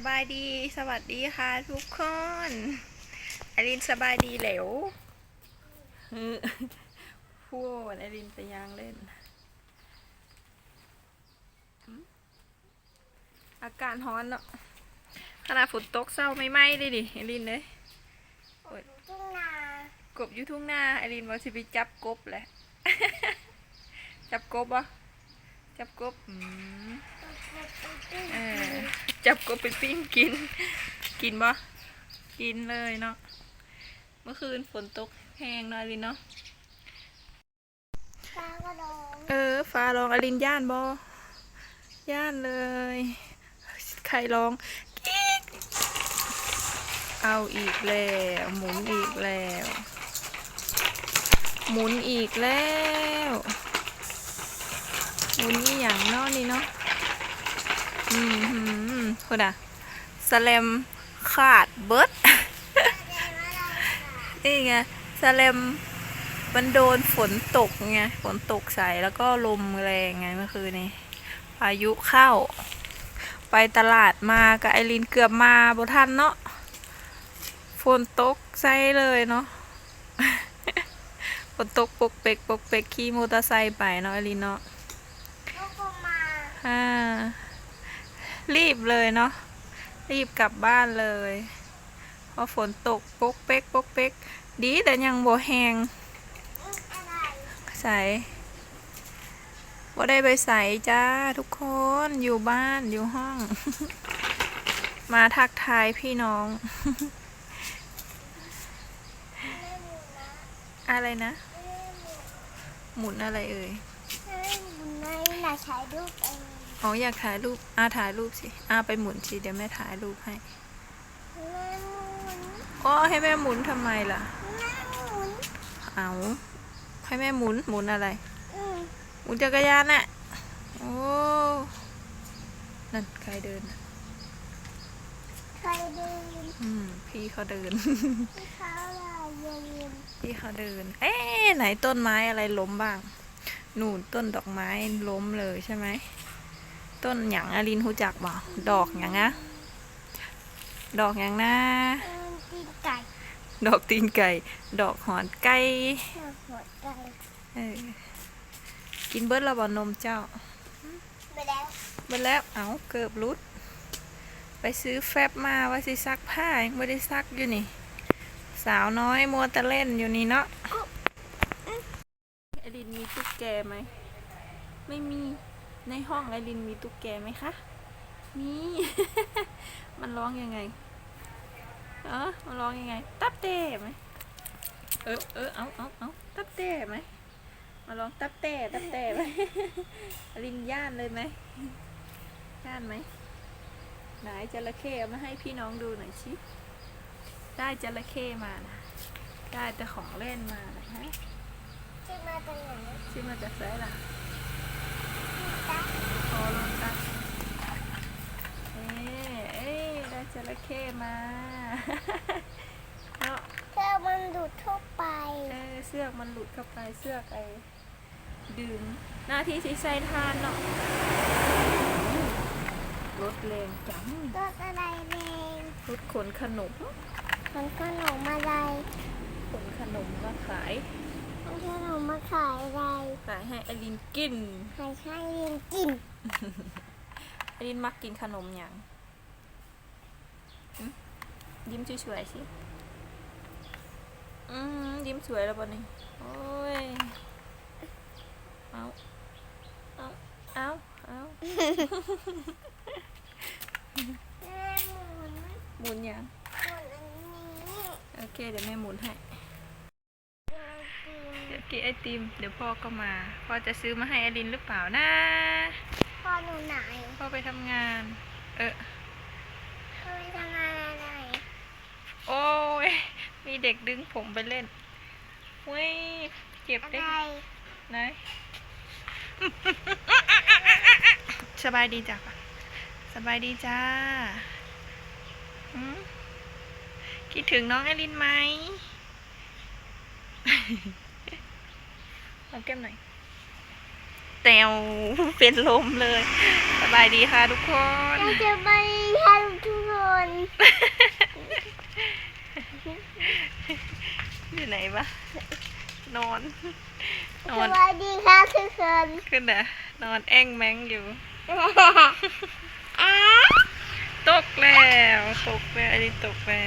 สบายดี สวัสดีค่ะทุกคนอลินสบายดีเหลวฮึพูดอลินไปยางเล่นหืมอากาศร้อนเนาะขนาดฝนตกเศร้าไม่ไหม้เลยดิอลินเลยโอ้ยทุ่งนากบอยู่ทุ่งนาอลินว่าสิไปจับกบแหละ จับกบวะจับกบอืมเออ จับกบไปปิ้งกิน กินบ่กินเลยเนาะเมื่อคืนฝนตกแห้งหน่อยลินเนาะฟ้าก็ร้องเออฟ้าร้องอลินย่านบ่ย่านเลยใครร้องกิ๊กเอาอีกแล้วหมุนอีกแล้ว หมุนอีกแล้วหมุนอีหยังเนาะนี่เนาะอืมหืม คนอะสแลมขาดเบิดนี่ไงสแลมมันโดนฝนตกไงฝนตกใส่แล้วก็ลมแรงไงเมื่อคืนนี้พายุเข้า ไปตลาดมากับไอรินเกือบมาบทันเนาะฝนตกใส่เลยเนาะฝนตกปกเปกปกเปกขี่มอเตอร์ไซค์ไปเนาะไอรินเนาะลูกก็มาอ่า รีบเลยเนาะรีบกลับบ้านเลยเพราะฝนตกปกเป๊กปกเป๊กดีแต่ยังบ่แหงอืมอะไรใส่บ่ได้ไปใส่จ้าทุกคนอยู่บ้านอยู่ห้อง มาทักทายพี่น้องไม่หมุนนะอะไรนะไม่หมุนหมุนอะไรเอ่ยไม่หมุนไม่น่าใช้ลูกเอง อ๋ออยากถ่ายรูปอาถ่ายรูปสิอาไปหมุนสิเดี๋ยวแม่ถ่ายรูปให้แม่หมุนอ๋อให้แม่หมุนทำไมล่ะแม่หมุนเอาให้แม่หมุนหมุนอะไรอืมหมุนจักรยานน่ะโอ้นั่นใครเดินน่ะใครเดินอืมพี่เขาเดินที่เขาลายเย็นพี่เขาเดิน เอ๊ะไหนต้นไม้อะไรล้มบ้างหนูนต้นดอกไม้ล้มเลยใช่ไหม ต้นหยังอลินรู้จักบ่ดอกหยังนะดอกหยังนะอืมตีนไก่ ดอกตีนไก่ ดอกหอนไก่หัวไก่เออกินเบิร์ดแล้วบ่นมเจ้าไปแล้วเบิดแล้วเอาเกือบรุด ไปซื้อแฟบมาว่าสิซักผ้ายังไม่ได้ซักอยู่นี่ สาวน้อยมัวแต่เล่นอยู่นี่เนาะไอรินมีตุ๊กแกไหม ไม่มี ในห้องไอรินมีตุ๊กแกไหมคะมีมันร้องยังไง เออมันร้องยังไง ตับเต้ไหมเออเออเอาเอาเอาตับเต้ไหมมาลองตับเต้ตับเต้ไหมอลินย่านเลยไหมย่านไหมไหนจระเข้เอามาให้พี่น้องดูหน่อยชิ ได้จระเข้มานะได้แต่ของเล่นมานะฮะที่มาจากไหนที่มาจากไสล่ะ จ๊ะคอลอนตัสเอ๊ะเอ๊ะได้จระเข้มาเนาะเธอมันดูดทั่วไป เออเสือกมันหลุดเข้าไปเสือกไอ้ดึงหน้าที่ที่ใส่ทานเนาะรถแรงจังรถอะไรแดงรถขนขนม มันขนมอะไรขนขนมมาขาย มันขนมมาขายอะไรขายให้อลินกินใครใช้เรียนกินอลินมักกินขนมอย่างหึยิ้มสวยๆสิอืมยิ้มสวยแล้วปะนี่โอ้ย เอาเอาเอาเอาแม่หมุนหมุนอย่างหมุนอันนี้ โอเค เดี๋ยวแม่หมุนให้ เป็นไอติม เดี๋ยว กินไอติม เดี๋ยวพ่อก็มา พ่อจะซื้อมาให้อลินหรือเปล่านะ พ่อหนูไหนพ่อไปทำงาน เออพ่อไปทำงานอะไรโอ้ย มีเด็กดึงผมไปเล่นเว้ยเจ็บอะได้ไรไหนสบายดีจ้ะสบายดีจ้าหืมคิดถึงน้องไอรินไหมเอาแก้มหน่อยแตวเป็นลมเลยเอบายดีค่ะทุกคนเราจะไปทำทุกคนอยู่ไหนวะนอน นสอน วัสดีค่ะทุกคนขึ้นนะนอนแอ้งแมงอยู่อะตกแล้ว ตกแล้วไอ้นี่ตกแล้ว